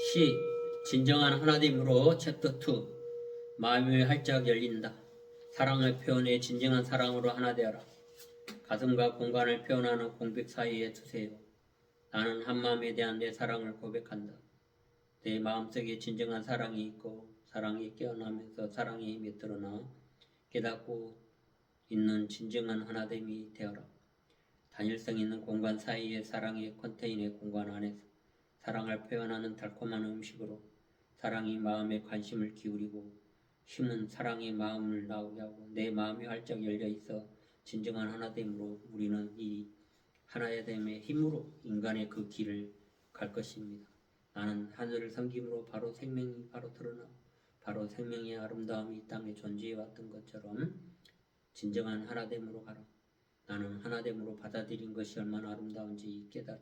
시 진정한 하나됨으로 챕터 2 마음이 활짝 열린다. 사랑을 표현해 진정한 사랑으로 하나 되어라. 가슴과 공간을 표현하는 공백 사이에 두세요. 나는 한마음에 대한 내 사랑을 고백한다. 내 마음속에 진정한 사랑이 있고 사랑이 깨어나면서 사랑의 힘이 드러나 깨닫고 있는 진정한 하나됨이 되어라. 단일성 있는 공간 사이의 사랑의 컨테이너 공간 안에서 사랑을 표현하는 달콤한 음식으로 사랑이 마음에 관심을 기울이고 힘은 사랑의 마음을 나오게 하고 내 마음이 활짝 열려 있어 진정한 하나됨으로 우리는 이 하나됨의 힘으로 인간의 그 길을 갈 것입니다. 나는 하늘을 섬김으로 바로 생명이 바로 드러나 바로 생명의 아름다움이 이 땅에 존재해 왔던 것처럼 진정한 하나됨으로 가라. 나는 하나됨으로 받아들인 것이 얼마나 아름다운지 깨닫.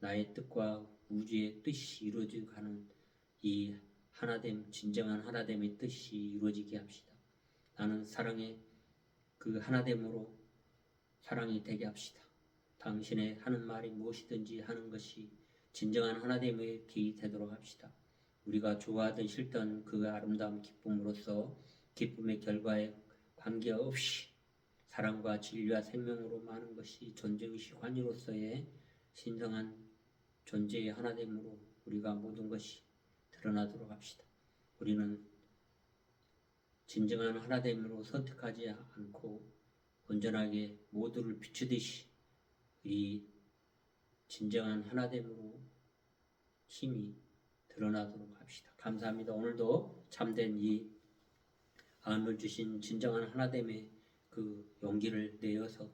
나의 뜻과 우주의 뜻이 이루어져 가는 이 하나됨, 진정한 하나됨의 뜻이 이루어지게 합시다. 나는 사랑의 그 하나됨으로 사랑이 되게 합시다. 당신의 하는 말이 무엇이든지 하는 것이 진정한 하나됨의 길이 되도록 합시다. 우리가 좋아하든 싫던 그 아름다운 기쁨으로써 기쁨의 결과에 관계없이 사랑과 진리와 생명으로 많은 것이 존재의식 환희로서의 신성한 존재의 하나됨으로 우리가 모든 것이 드러나도록 합시다. 우리는 진정한 하나됨으로 선택하지 않고 온전하게 모두를 비추듯이 이 진정한 하나됨으로 힘이 드러나도록 합시다. 감사합니다. 오늘도 참된 이 마음을 주신 진정한 하나됨의 그 용기를 내어서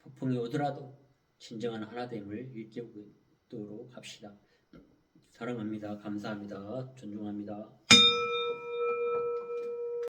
폭풍이 오더라도 진정한 하나됨을 일깨우 도록 합시다. 사랑합니다. 감사합니다. 존중합니다.